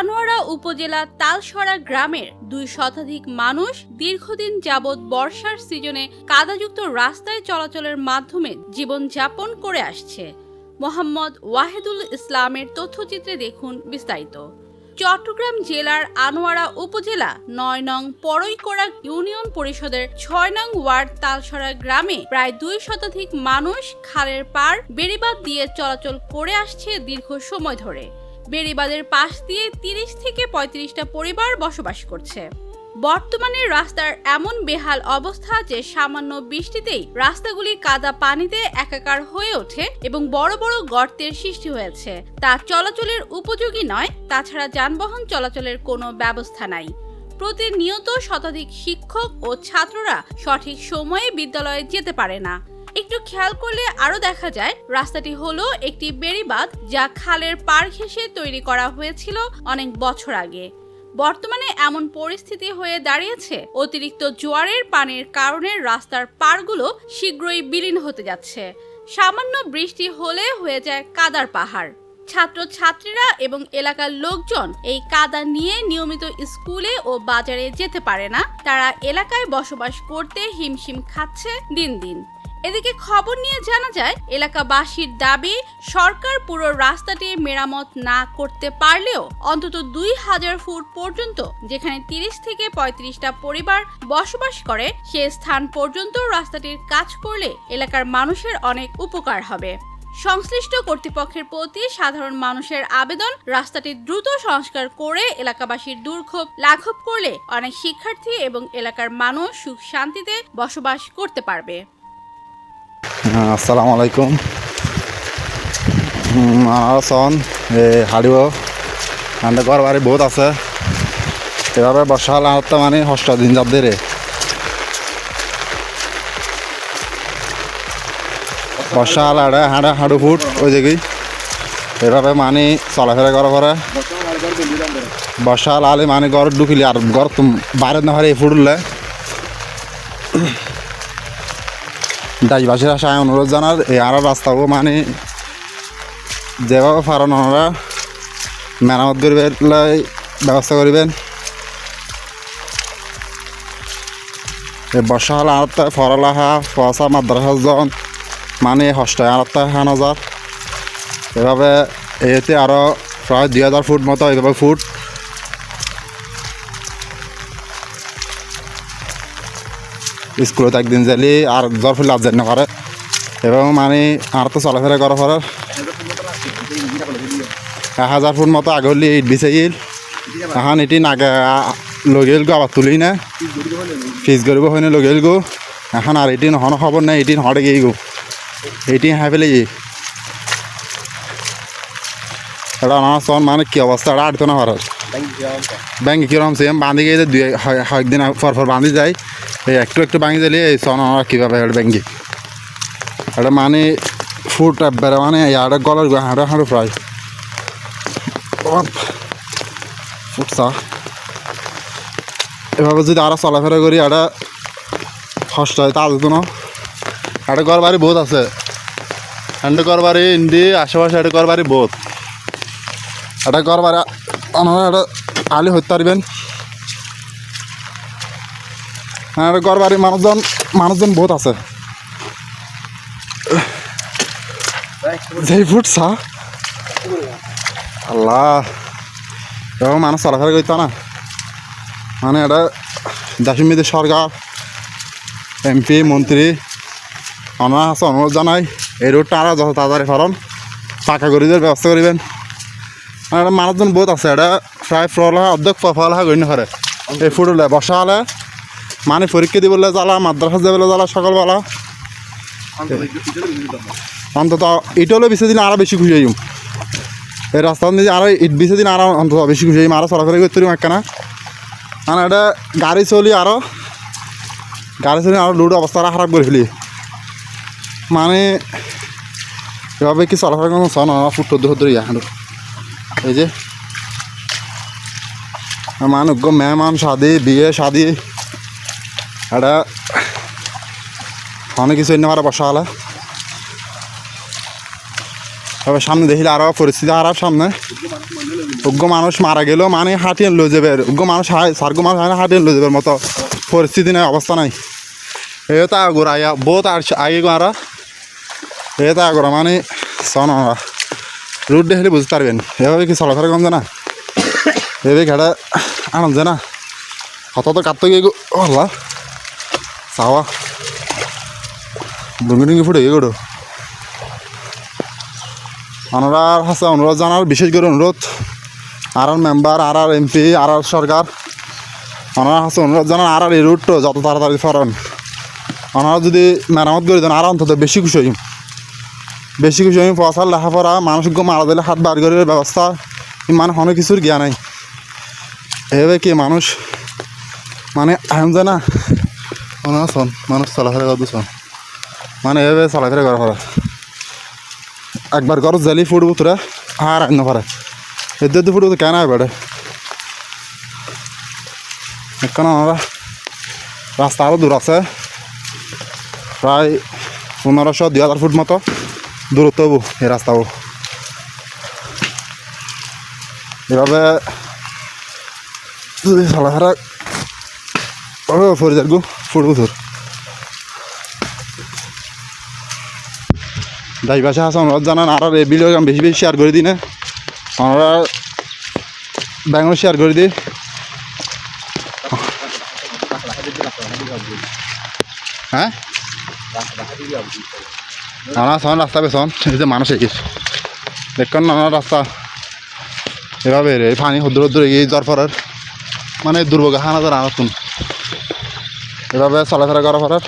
আনোয়ারা উপজেলা তালসরা গ্রামের দুই শতাধিক মানুষ দীর্ঘদিন যাবৎ বর্ষার সিজনে কাদাযুক্ত রাস্তায় চলাচলের মাধ্যমে জীবনযাপন করে আসছে। মোহাম্মদ ওয়াহেদুল ইসলামের তথ্যচিত্রে দেখুন বিস্তারিত। চট্টগ্রাম জেলার আনোয়ারা উপজেলা নয় নং পরইকোড়া ইউনিয়ন পরিষদের ছয় নং ওয়ার্ড তালসরা গ্রামে প্রায় দুই শতাধিক মানুষ খালের পার বেড়িবাঁধ দিয়ে চলাচল করে আসছে দীর্ঘ সময় ধরে। বেড়িবাঁধের পাশ দিয়ে তিরিশ থেকে পঁয়ত্রিশটা পরিবার বসবাস করছে। বর্তমানে রাস্তার এমন বেহাল অবস্থা যে সামান্য বৃষ্টিতেই রাস্তাগুলি কাদা পানিতে একাকার হয়ে ওঠে এবং বড় বড় গর্তের সৃষ্টি হয়েছে। তা চলাচলের উপযোগী নয়, তাছাড়া যানবাহন চলাচলের কোনো ব্যবস্থা নাই। প্রতিনিয়ত শতাধিক শিক্ষক ও ছাত্ররা সঠিক সময়ে বিদ্যালয়ে যেতে পারে না। একটু খেয়াল করলে আরও দেখা যায়, রাস্তাটি হলো একটি বেড়িবাঁধ যা খালের পার ঘেঁষে তৈরি করা হয়েছিল অনেক বছর আগে। বর্তমানে এমন পরিস্থিতি হয়ে দাঁড়িয়েছে, অতিরিক্ত জোয়ারের পানির কারণে রাস্তার পারগুলো শীঘ্রই বিলীন হতে যাচ্ছে। সামান্য বৃষ্টি হলে হয়ে যায় কাদার পাহাড়। ছাত্র ছাত্রীরা এবং এলাকার লোকজন এই কাদা নিয়ে নিয়মিত স্কুলে ও বাজারে যেতে পারে না। তারা এলাকায় বসবাস করতে হিমশিম খাচ্ছে দিন দিন। এদিকে খবর নিয়ে জানা যায়, এলাকাবাসীর দাবি, সরকার পুরো রাস্তাটি মেরামত না করতে পারলেও অন্তত দুই হাজার ফুট পর্যন্ত, যেখানে তিরিশ থেকে পঁয়ত্রিশটা পরিবার বসবাস করে, সে স্থান পর্যন্ত রাস্তাটির কাজ করলে এলাকার মানুষের অনেক উপকার হবে। সংশ্লিষ্ট কর্তৃপক্ষের প্রতি সাধারণ মানুষের আবেদন, রাস্তাটি দ্রুত সংস্কার করে এলাকাবাসীর দুর্ভোগ লাঘব করলে অনেক শিক্ষার্থী এবং এলাকার মানুষ সুখ শান্তিতে বসবাস করতে পারবে। আসসালামু আলাইকুম। হুম, আমার সন এ হারিব আন্ডে ঘর বাড়ি বহুত আছে। এভাবে বর্ষা হলে আমার তো মানে ষষ্ঠ দিন যাব দেরে বর্ষা হলে হাড়ে হাড়ে ফুট ওই দিকে এভাবে মানে চলাফেরা করা পরে। বর্ষা হলে আলে মানে ঘর ঢুকিলি আর ঘর বাইরে না হারে ফুট উঠলে দেশবাসীর আশায় অনুরোধ জানার, এই আর রাস্তাও মানে যেভাবে পারেন ওনারা মেরামত করবেন ব্যবস্থা করবেন। বর্ষা হলে আর ফরলাহা ফসা মাদ্রাসা জন মানে হস্ত আর হান হাজার। এভাবে এতে আরও প্রায় দুই হাজার ফুট মতো, এভাবে ফুট স্কুলত একদিন যালি, আর জ্বর ফুল লাভ না করে। এবং মানে আর তো চলাফেরা করার পর এক হাজার ফুট মতো আগে হলি ইট বিচাইল এখন এটি নাগে লগেল গো, আবার তুলি না। ফিজ কৰিব হয় না লগেল গো। এখন আর এটি নহন খবর নাই, এটি নহরে গিয়ে গো। এটি হাই ফেলে এটা আমার মানে কি অবস্থা এটা আটতো না হওয়ার ব্যাংকে কীরকম সেম বাঁধি গিয়ে দুই কয়েকদিন পর পর বাঁধি যায়। এই একটু একটু ভাঙি দিলে এই সন কীভাবে এটা ব্যাংকে। এটা মানে ফুট একবারে মানে ইয়াটা গলার হাঁটা হাঁটু প্রায়। ফুটসা এভাবে যদি আরও চলাফেরা করি এটা কষ্ট হয় তা দিত না। এটা ঘর বাড়ি বহুত আছে। এন্ড ঘর বাড়ি ইন্দি আশেপাশে একটা ঘর বাড়ি বহুত। এটা ঘর বাড়ি আপনারা এটা আলি হইতে পারবেন হ্যাঁ ঘর বাড়ি মানুষজন মানুষজন বহুত আছে। যেই ফুটসা আল্লাহ। এরকম মানুষ চলাফেরা করতো না। মানে এটা দেশমিদের সরকার, এমপি, মন্ত্রী আমার কাছে অনুরোধ জানাই, এই রোডটা আরও যত তাড়াতাড়ি পারন পাকা করে দেওয়ার ব্যবস্থা করিবেন। আর মানুষজন বহুত আছে। এটা প্রায় ফলাহা অর্ধেক ফলাহা গণ্য করে এই ফুটলে বসা হলে মানে পরীক্ষা দিবলে জ্বালা, মাদ্রাসা যাবলে জ্বালা সকালবেলা। অন্তত ইটলে বেশি দিন আরও বেশি খুশি হইম। এই রাস্তা দিয়ে আরও ইট বেশি দিন আরও অন্তত বেশি খুশি হইম। আরও চলাফেরা করতে পারিম একখানা। মানে এটা গাড়ি চলি আরও গাড়ি চলি আরও লুড অবস্থা খারাপ করে ফেলি। মানে এভাবে কি চলাফেরা কোনো চন ফুট ধরে ধরে ইয়া এই যে। মানুষ গো মেহমান শাদি বিয়ে শাদি এটা অনেক কিছু এনে মারা বসা হলে। তবে সামনে দেখিলে আরও পরিস্থিতি খারাপ সামনে। উগ্র মানুষ মারা গেলেও মানে হাঁটিয়ে লয়ে যাবে। উগ্র মানুষ সার্গো মানুষ হাঁটিয়ে লয়ে যাবে মতো পরিস্থিতি নাই, অবস্থা নাই। এ তা আগর আয়া বহুত আর আগে গোয়ারা এ তা আগর মানে সন রুট দেখলে বুঝতে পারবেন। এভাবে কি চলাফেরা কম না এভাবে ঘাটা আনন্দ না কত তো কাটতে গিয়ে হল্লা চাওয়া। ডুঙ্গি ডুঙ্গি ফুটে গিয়ে গড়ো আমরা হাসে অনুরোধ জানার বিশেষ করে অনুরোধ। আর আর মেম্বার আর আর এমপি আর আর সরকার। ওনারা হাসে অনুরোধ জানান আর আর এই রুটটো যত তাড়াতাড়ি ফরান ওনারা যদি মেরামত করে দেন আর অন্তত বেশি খুশি বেশি খুশি হইম পয়সার লেখাপড়া মানুষকে মারা দিলে হাত বার করে ব্যবস্থা মানে অনেক কিছুর জ্ঞান নাই। এভাবে কি মানুষ মানে আয়ন যায় না? শোন মানুষ চলাফেরা শোন মানে এভাবে চলাফেরা করা পড়া। একবার ঘর জালি ফুটবো তোরা, আর আইন পারে এদের তো ফুটবো কেন বেড়ে এখন আমরা রাস্তা আরও দূর আছে। প্রায় পনেরোশো, দুই হাজার ফুট মতো। দূরত্ব এই রাস্তাও এভাবে দাই ভাষা আছে, অনুরোধ জানান, আর এই ভিডিও বেশি বেশি শেয়ার করে দিই না। আমরা ব্যাঙ্গল শেয়ার করে দিই। হ্যাঁ? নানা শোন রাস্তা পেছন এই যে মানুষ এগিয়েছ দেখুন নানা রাস্তা। এভাবে রে পানি হদ্র হদ্র এগিয়ে যাওয়ার পরের মানে দুর্ভোগ হানা যারা আনাতুন এভাবে চলাফেরা করার পরের